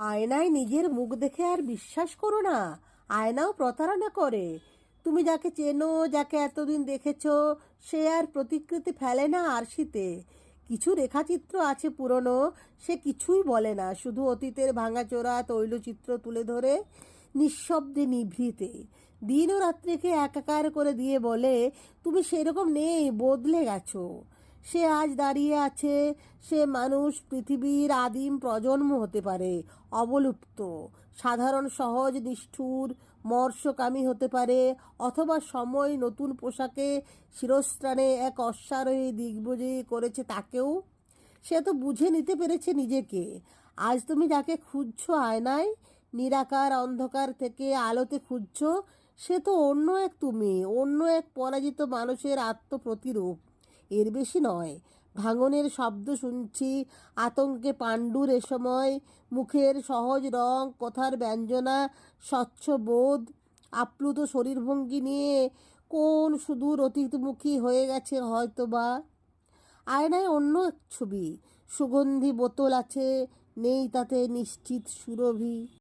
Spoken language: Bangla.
আয়নায় নিজের মুখ দেখে আর বিশ্বাস করো না। আয়নাও প্রতারণা করে। তুমি যাকে চেনো, যাকে এতদিন দেখেছ, সে আর প্রতিকৃতি ফেলে না আরশিতে। কিছু রেখাচিত্র আছে পুরনো, সে কিছুই বলে না। শুধু অতীতের ভাঙাচোরা, তৈলচিত্র তুলে ধরে, নিঃশব্দে নিভৃতে। দিন ও রাত্রিকে একাকার করে দিয়ে বলে, তুমি সেরকম নেই, বদলে গেছো। সে আজ দাঁড়িয়ে আছে, সে মানুষ পৃথিবীর আদিম প্রজন্ম হতে পারে, অবলুপ্ত, সাধারণ, সহজ, নিষ্ঠুর, মর্ষকামী হতে পারে, অথবা সময় নতুন পোশাকে শিরস্ত্রাণে এক অশ্বারোহী দিগ্বজয়ী করেছে তাকেও। সে তো বুঝে নিতে পেরেছে নিজেকে। আজ তুমি যাকে খুঁজছো আয়নায়, নিরাকার অন্ধকার থেকে আলোতে খুঁজছ, সে তো অন্য এক তুমি, অন্য এক পরাজিত মানুষের আত্মপ্রতিরূপ। এর বেশি নয়। ভাঙনের শব্দ শুনছি, আতঙ্কে পাণ্ডুর এ সময়। মুখের সহজ রং, কথার ব্যঞ্জনা, স্বচ্ছ বোধ, আপ্লুত শরীরভঙ্গি নিয়ে কোন সুদূর অতীতমুখী হয়ে গেছে হয়তোবা? আয়নায় অন্য ছবি, সুগন্ধি বোতল আছে, নেই তাতে নিশ্চিত সুরভি।